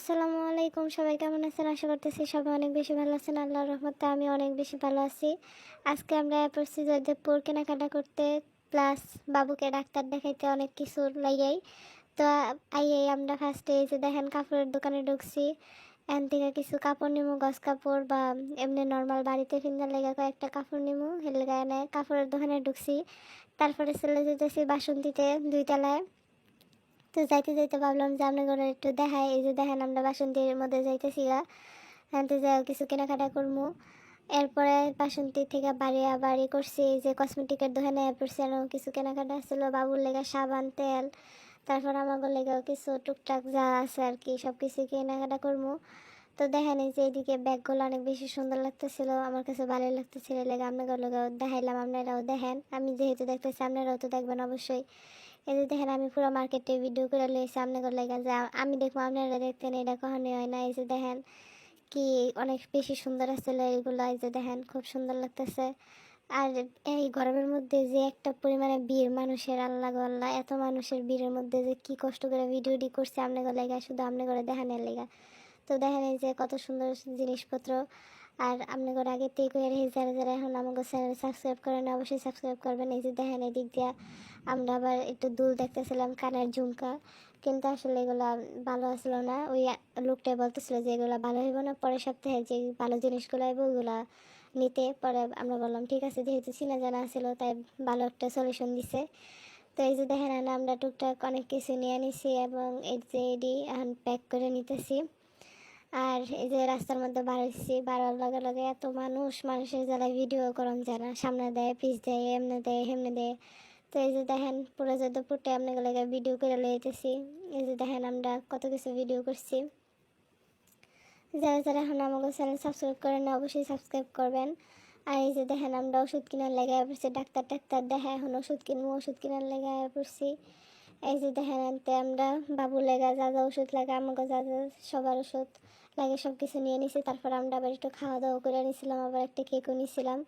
আসসালামু আলাইকুম। সবাই কেমন আছেন? আশা করতেছি সবাই অনেক বেশি ভালো আছেন। আল্লাহর রহমতে আমি অনেক বেশি ভালো আছি। আজকে আমরা পড়ছি জয়দেবপুর কেনাকাটা করতে প্লাস বাবুকে ডাক্তার দেখাইতে অনেক কিছু লাগাই তো আইয়ে আমরা ফার্স্টে এই যে দেখেন কাপড়ের দোকানে ঢুকছি। এন থেকে কিছু কাপড় নিমু গস কাপড় বা এমনি নর্মাল বাড়িতে ফিন্দার লেগে কয়েকটা কাপড় নিমু, হেলে গায়ে কাপড়ের দোকানে ঢুকছি। তারপরে চলে যেতেছি বাসন্তীতে দুই তলায়। তো যাইতে যাইতে ভাবলাম যে আপনার ঘরে একটু দেখাই। এই যে দেখেন আমরা বাসন্তীর মধ্যে যাইতেছি হানতে যাই কিছু কেনাকাটা করব এরপরে বাসন্তী থেকে বাড়ি বাড়ি করছি, এই যে কসমেটিকের দোকানে পড়ছি আরও কিছু কেনাকাটা ছিল, বাবুর লেগে সাবান, তেল, তারপর আমার লেগেও কিছু টুকটাক যা আছে আর কি সব কিছু কেনাকাটা করব তো দেখেন এই যে এইদিকে ব্যাগগুলো অনেক বেশি সুন্দর লাগতেছিল, আমার কাছে ভালো লাগতেছিল লেগে আপনাদের লেগেও দেখাইলাম, আপনারাও দেখেন। আমি যেহেতু দেখতেছি, আপনারাও তো দেখবেন অবশ্যই। এই যে দেখেন আমি পুরো মার্কেটে ভিডিও করে লইছি করে লেগে যে আমি দেখব, আপনারা দেখতেন এটা কখনোই হয় না। এই যে দেখেন কি অনেক বেশি সুন্দর আছে এইগুলো এই যে দেখেন খুব সুন্দর লাগতেছে। আর এই গরমের মধ্যে যে একটা পরিমাণে ভিড়, মানুষের আল্লাহ আল্লাহ, এত মানুষের ভিড়ের মধ্যে যে কি কষ্ট করে ভিডিও ডি করছে, আপনি করে লেগা শুধু আপনি করে দেখানোর লেগা তো দেখেন এই যে কত সুন্দর জিনিসপত্র। আর আপনি করে আগে থেকে যারা যারা এখন আমাকে চ্যানেল সাবস্ক্রাইব করেন অবশ্যই সাবস্ক্রাইব করবেন। এই যে দেখেন এদিক দিয়া আমরা আবার একটু দুল দেখতেছিলাম, কানের ঝুমকা। কিন্তু আসলে এগুলো ভালো আসলো না। ওই লোকটাই বলতেছিল যে এগুলো ভালো হইব না, পরের সপ্তাহে যে ভালো জিনিসগুলো হইব ওগুলো নিতে। পরে আমরা বললাম, ঠিক আছে, যেহেতু চিনা জানা ছিল, তাই ভালো একটা সলিউশন দিছে। তো এই যে দেখেন আমরা টুকটাক অনেক কিছু নিয়ে নিছি এবং এই যে এডি এখন প্যাক করে নিতেছি। আর এই যে রাস্তার মধ্যে বাড়াইছি বাড়ার লগে লগে এত মানুষ, মানুষের জ্বালায় ভিডিও করন যায় না। সামনে দেয় পিস দেয়, এমনি দেয়, হেমনে দেয়। তো এই যে দেখেন, পুরো যাদবপুরটা আপনাকে লাগে ভিডিও করে লইতেছি। এই যে দেখেন আমরা কত কিছু ভিডিও করছি। যারা যারা এখন আমাকে চ্যানেল সাবস্ক্রাইব করেন অবশ্যই সাবস্ক্রাইব করবেন। আর এই যে দেখেন, আমরা ওষুধ কেনার লেগে পড়ছি। ডাক্তার টাক্তার দেখা এখন ওষুধ কিনবো, ওষুধ কেনার লেগে পড়ছি। এই যে দেখেন, আনতে আমরা বাবু লেগা যা যা ওষুধ লাগে, আমাকে যা যা সবার ওষুধ লাগে সব কিছু নিয়ে নিছি। তারপর আমরা আবার একটু খাওয়া দাওয়া করে নিয়েছিলাম আবার একটা কেকও নিয়েছিলাম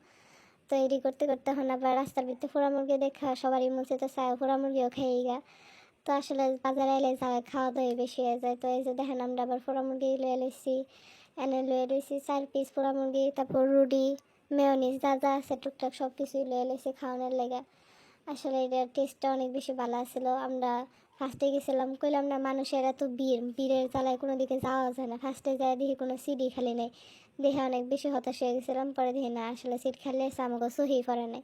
তো এডি করতে করতে এখন আবার রাস্তার ভিতরে ফোড়া মুরগি দেখা, সবারই মুছে তো চায় ফোড়া মুরগিও খেয়ে গা। তো আসলে বাজারে এলে জায়গায় খাওয়া দাওয়া বেশি হয়ে যায়। তো এই যে দেখেন আমরা আবার ফোড়া মুরগি লয়ে লইছি, এনে লয়ে লইছি, চার পিস ফোড়া মুরগি, তারপর রুটি মেয়নিস যা যা আছে, টুকটাক সব কিছুই লয়ে লইছি খাওয়ানোর লেগে। আসলে এটার টেস্টটা অনেক বেশি ভালো ছিল আমরা ফার্স্টে গেছিলাম, কইলাম না মানুষের এত ভিড় ভিড়ের জ্বালায় কোনো দিকে যাওয়া যায় না। ফার্স্টে যায়, দেখি কোনো সিডি খালি নেই। দেখে অনেক বেশি হতাশ হয়ে গেছিলাম, পরে দেখি না, আসলে সিট খালি আছে আমাকে সহি পরে নেই।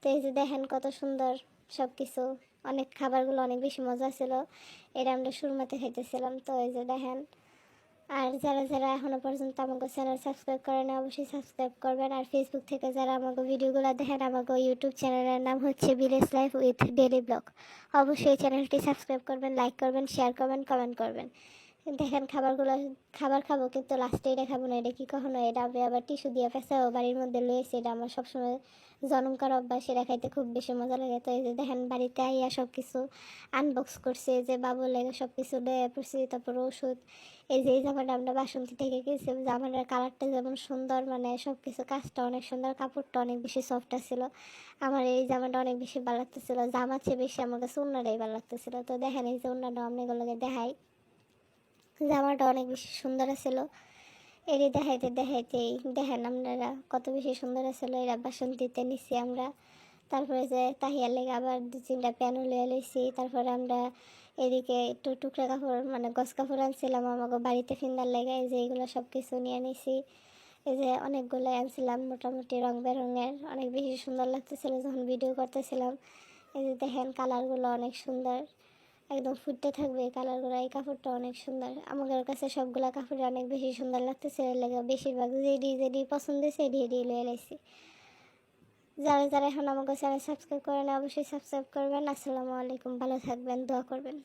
তো এই যে দেখেন কত সুন্দর সব কিছু অনেক খাবারগুলো অনেক বেশি মজা ছিল। এটা আমরা সুরমাতে খাইতেছিলাম। তো এই যে দেখেন আর যারা যারা এখনও পর্যন্ত আমাকে চ্যানেল সাবস্ক্রাইব করেন না অবশ্যই সাবস্ক্রাইব করবেন। আর ফেসবুক থেকে যারা আমাকে ভিডিওগুলো দেখেন, আমাকে ইউটিউব চ্যানেলের নাম হচ্ছে village life with daily blog অবশ্যই চ্যানেলটি সাবস্ক্রাইব করবেন লাইক করবেন শেয়ার করবেন কমেন্ট করবেন। দেখেন খাবারগুলো, খাবার খাব কিন্তু লাস্টে এটা খাব না, এটা কি কখনো? এটা আমি আবার টিস্যু দিয়ে ফেসাও, বাড়ির মধ্যে লয়েছি এটা আমার সবসময় জনমকার অভ্যাস, এটা খাইতে খুব বেশি মজা লাগে। তো এই যে দেখেন, বাড়িতে আইয়া সব কিছু আনবক্স করছে, যে বাবু লেগে সব কিছু লয়ে পড়ছি, তারপর ওষুধ, এই যে এই জামাটা আমরা বাসন্তী থেকে গেছি জামাটার কালারটা যেমন সুন্দর মানে সব কিছু কাজটা অনেক সুন্দর, কাপড়টা অনেক বেশি সফট ছিল আমার এই জামাটা অনেক বেশি ভালো লাগতেছিল, জামা চেয়ে বেশি, আমার কাছে অন্যটাই ভালো লাগতেছিল। তো দেখেন এই যে অন্যটা আপনাগুলোকে দেখাই। জামাটা অনেক বেশি সুন্দর ছিল। এটি দেখাইতে দেখাইতেই দেখেন আপনারা কত বেশি সুন্দর ছিল। এরা বাসন্তীতে নিছি আমরা। তারপরে যে তাহিয়া লেগে আবার দু তিনটা প্যানও লিয়ে লইছি। তারপরে আমরা এদিকে একটু টুকরা কাপড় মানে গছ কাপড় আনছিলাম। আমাকে বাড়িতে ফিন্দার লেগে এই যে এগুলো সব কিছু নিয়ে নিছি। এই যে অনেকগুলো আনছিলাম, মোটামুটি রং বেরঙের। অনেক বেশি সুন্দর লাগতেছিল যখন ভিডিও করতেছিলাম। এই যে দেখেন কালারগুলো অনেক সুন্দর। একদম ফুটতে থাকবে কালার কালারগুলো এই কাপড়টা অনেক সুন্দর। আমাদের কাছে সবগুলা কাপড় অনেক বেশি সুন্দর লাগতেছে লেগে বেশিরভাগ যেডি যেডি পছন্দ সেডি এডি লয়ে লাইছি। যারা যারা এখন আমাকে চ্যানেল সাবস্ক্রাইব করেন অবশ্যই সাবস্ক্রাইব করবেন। আসসালামু আলাইকুম, ভালো থাকবেন, দোয়া করবেন।